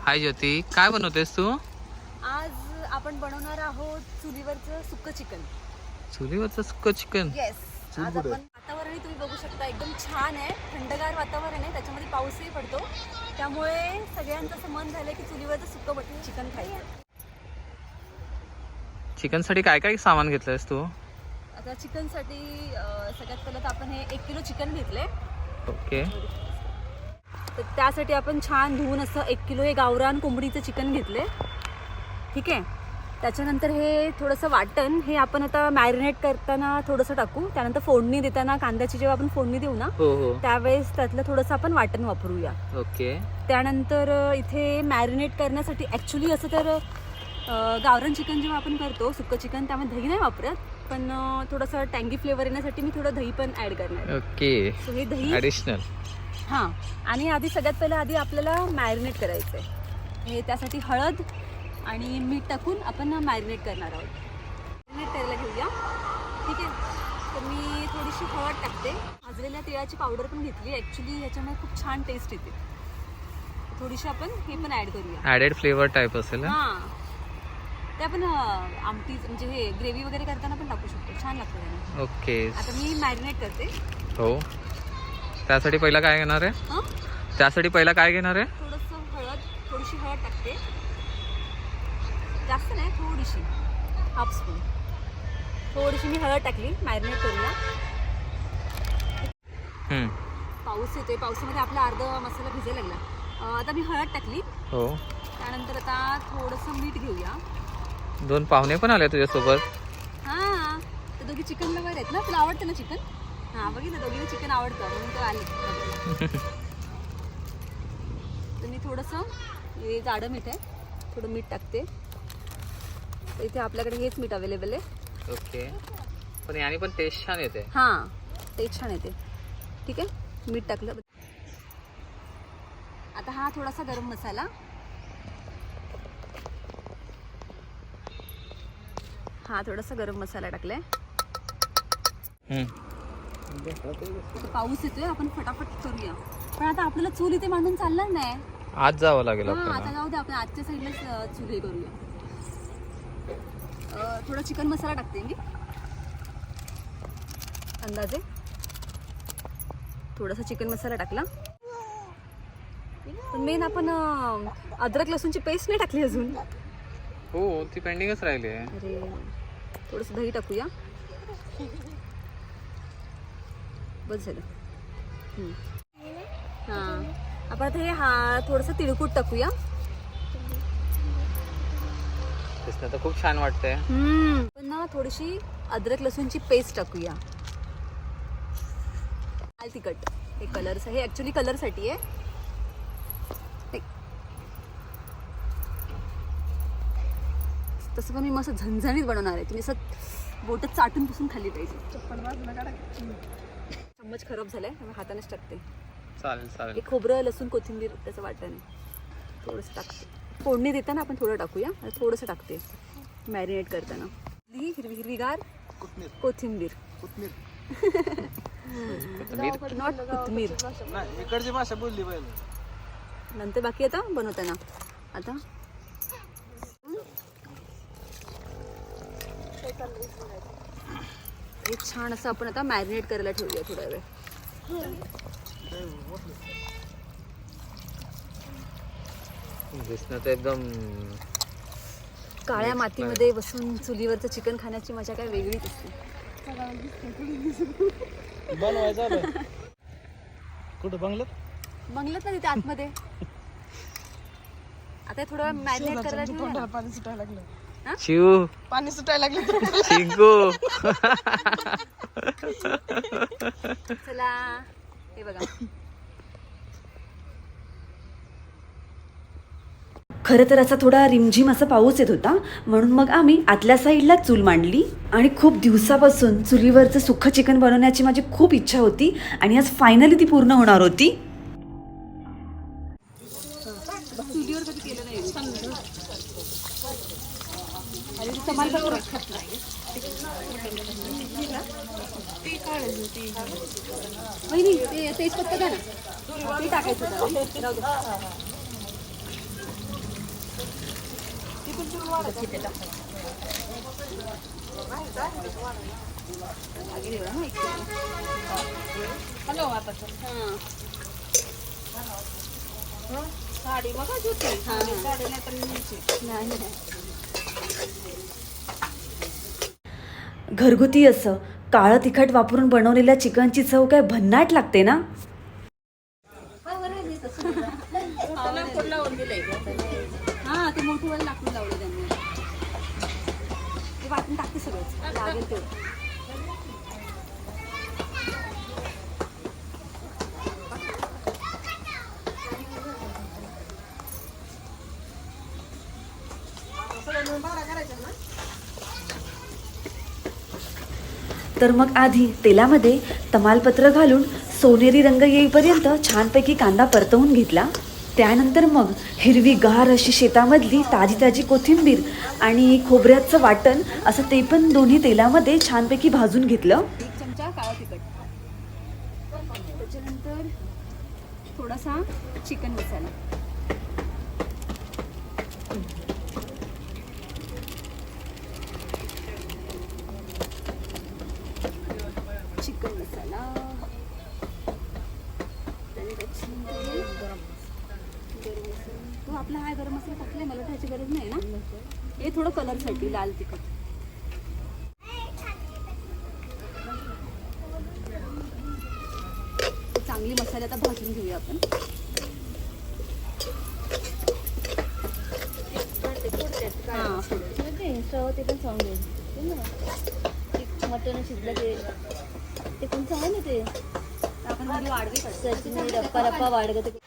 हाय ज्योती काय बनवतेस तू? आज आपण बनवणार आहोत चुलीवरचं सुक्क चिकन. चुलीवरचं सुक्क चिकन? येस आज आपण वातावरणही तुम्ही बघू शकता एकदम छान आहे. थंडगार वातावरण आहे त्याच्यामध्ये पाऊसही पडतो. त्यामुळे सगळ्यांचं असं मन झालं की चुलीवरचं सुक्क बटन चिकन खायचं. चिकनसाठी काय काय सामान घेतलंयस तू? आता चिकनसाठी अं, सगळ्यात पहिलं तर आपण हे एक किलो चिकन घेतले ओके. तर त्यासाठी आपण छान धुवून असं एक किलो हे गावरान कोंबडीचं चिकन घेतले ठीक आहे? त्याच्यानंतर हे थोडंसं वाटण हे आपण आता मॅरिनेट करताना थोडंसं टाकू. त्यानंतर फोडणी देताना कांद्याची जेव्हा आपण फोडणी देऊ ना हो हो. त्यावेळेस त्यातलं थोडंसं आपण वाटण वापरूया. ओके. त्यानंतर इथे मॅरिनेट करण्यासाठी ॲक्च्युली असं तर अ, गावरान चिकन जेव्हा आपण करतो सुक्कं चिकन त्यामध्ये दही नाही वापरत. पण थोडंसं टँगी फ्लेवर येण्यासाठी मी थोडं दही पण ॲड करणार. ओके. सो हे दही ॲडिशनल हां. आणि आधी सगळ्यात पहिलं आधी आपल्याला मॅरिनेट करायचं आहे हे त्यासाठी हळद आणि मीठ टाकून आपण मॅरिनेट करणार आहोत. मॅरिनेट करायला घेऊया. ठीक आहे. तर मी थोडीशी हळद टाकते. भाजलेल्या तिळाची पावडर पण घेतली. ॲक्च्युली ह्याच्यामुळे खूप छान टेस्ट येते. थोडीशी आपण हे पण ॲड करूया. ॲडेड फ्लेवर टाईप असेल हा? ते आपण अं, आमटी म्हणजे हे ग्रेव्ही वगैरे करताना पण टाकू शकतो. छान लागतं त्याने ओके. आता मी मॅरिनेट करते. हो. त्यासाठी पहिला काय घेणार आहे? हां? त्यासाठी पहिला काय घेणार आहे? थोडंसं हळद थोडीशी हळद टाकते. जास्त नाही थोडीशी. Half spoon. थोडीशी मी हळद टाकली. मॅरिनेट करूया. हम्म. पाऊस येतोय. पावसामध्ये आपला अर्धा मसाला भिजायला लागला. अं, आता मी हळद टाकली. हो. त्यानंतर आता थोडंसं मीठ घेऊया. दोन पाहुणे पण आले तुझ्यासोबत. हां ते दोघी चिकन लवर आहेत ना तुला आवडतं ना चिकन हां बघितलं दोघीला चिकन आवडतं म्हणून तो आले तर मी थोडंसं हे जाडं मीठ आहे थोडं मीठ टाकते. तर इथे आपल्याकडे हेच मीठ अवेलेबल आहे. ओके. पण याने पण टेस्ट छान येते. हां ते छान येते. ठीक आहे? मीठ टाकलं. आता हा थोडासा गरम मसाला. हा थोडासा गरम मसाला टाकलाय. पाऊस येतोय आपण फटाफट करूया. पण आता आपल्याला चूल इथे मांडून चालणार नाही. आज जावं लागेल आता जाऊ दे आपण आजच्या साईडलाच अ, चूल हे करूया. थोडा चिकन मसाला टाकते मी. अंदाजे. थोडासा चिकन मसाला टाकला. मेन आपण अद्रक लसूणची पेस्ट नाही टाकली अजून. हो ती पेंडिंगच राहिली आहे. अरे थोडंसं दही टाकूया. बस झालं. हम्म. हां. आपण आता हे हा थोडंसं तिळकूट टाकूया. तर खूप छान वाटतंय. पण ना थोडीशी अद्रक लसूणची पेस्ट टाकूया. लाल तिखट. हे कलर हे ऍक्च्युली कलरसाठी आहे. तसं पण मी मस्त झणझणीत बनवणार आहे. तुम्ही असं बोट चाटून पुसून खाल्ली पाहिजे. चम्मच खराब झालाय त्यामुळे हातानेच टाकते. चालेल चालेल. हे खोबरं लसूण कोथिंबीर त्याचं वाटण थोडंसं टाकते. फोडणी देताना आपण थोडं टाकूया. आणि थोडंसं टाकते. मॅरिनेट करताना. ही हिरवी हिरवीगार कोथिंबीर. मीठ नॉट कोथिंबीर. इकडची भाषा बोलली पाहिजे. नंतर बाकी आता बनवताना. आता हे छान असं आपण आता मॅरिनेट करायला ठेवूया थोडा वेळ. दिसणं तर एकदम काळ्या मातीमध्ये बसून चुलीवरचं चिकन खाण्याची मजा काय वेगळीच असते. कुठं बंगल्यात? बंगल्यात ना तिथे आतमध्ये. आता थोडं मॅरिनेट करायला ठेवूया. पाणी सुटायला लागलं चिव पाणी सुटायला लागलं. चिंकू चला हे बघा. खरं तर असा थोडा रिमझिम असा पाऊस येत होता म्हणून मग आम्ही आतल्या साईडला चूल मांडली आणि खूप दिवसापासून चुलीवरचं सुखं चिकन बनवण्याची माझी खूप इच्छा होती आणि आज फायनली ती पूर्ण होणार होती चुलीवर कधी केलं नाही आणि ते ते तेजपत्ता द्या ना ते टाकायचं त्याला. राहू साडी बघा होती साडी नाही तर नाही घरगुती असं. काळं तिखट वापरून बनवलेल्या चिकनची चव काय भन्नाट लागते ना? मोठं लाकूड लावलं त्यांनी. वाटून टाकते सगळं लागेल तेवढं. तर मग आधी तेलामध्ये तमालपत्र घालून सोनेरी रंग येईपर्यंत छानपैकी कांदा परतवून घेतला. त्यानंतर मग हिरवी गार अशी शेतामधली ताजी ताजी कोथिंबीर आणि खोबऱ्याचं वाटण असं ते पण दोन्ही तेलामध्ये छानपैकी भाजून घेतलं. एक चमचा काळा तिखट त्याच्यानंतर थोडासा चिकन मसाला चिकन मसाला आणि त्याच्यानंतर गरम मसाला तो आपला हा गरम मसाला टाकलाय मला त्याची गरज नाही ना? हे थोडं कलरसाठी लाल तिखट. चांगली मसाले आता भाजून घेऊया आपण. हां. ते पण सांगू मटण शिजलं ते. ते पण चांगलं ना ते? सचिन रप्पा रप्पा वाढग ते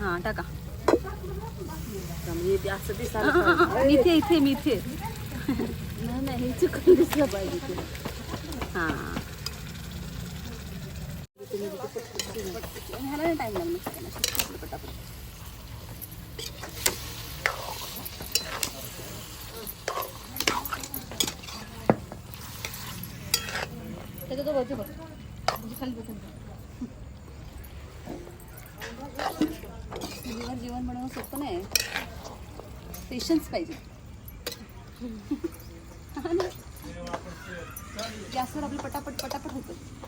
हां टाका. असं दिसायला हां, हां, इथे इथे मी इथे नाही नाही चुकून दिसलं पाहिजे हा हां ह्याला नाही टाईम लागणार पटापट त्याचं खाली जेवण बनवणं सोपं नाही पेशन्स पाहिजे हा ना? गॅसवर आपलं पटापट पटापट होतं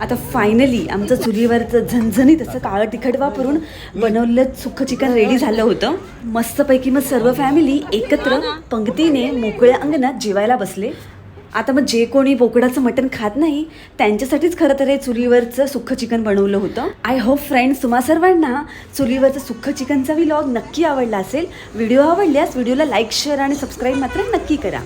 आता फायनली आमचं चुलीवरचं झणझणीत असं काळं तिखट वापरून बनवलेलं सुक्क चिकन रेडी झालं होतं. मस्तपैकी मग सर्व फॅमिली एकत्र पंक्तीने मोकळ्या अंगणात जेवायला बसले. आता मग जे कोणी बोकडाचं मटण खात नाही त्यांच्यासाठीच खरं तर हे चुलीवरचं सुक्क चिकन बनवलं होतं. आय होप फ्रेंड्स तुम्हा सर्वांना चुलीवरचं सुक्क चिकनचा व्लॉग नक्की आवडला असेल. व्हिडिओ आवडल्यास व्हिडिओला लाईक शेअर आणि सबस्क्राईब मात्र नक्की करा.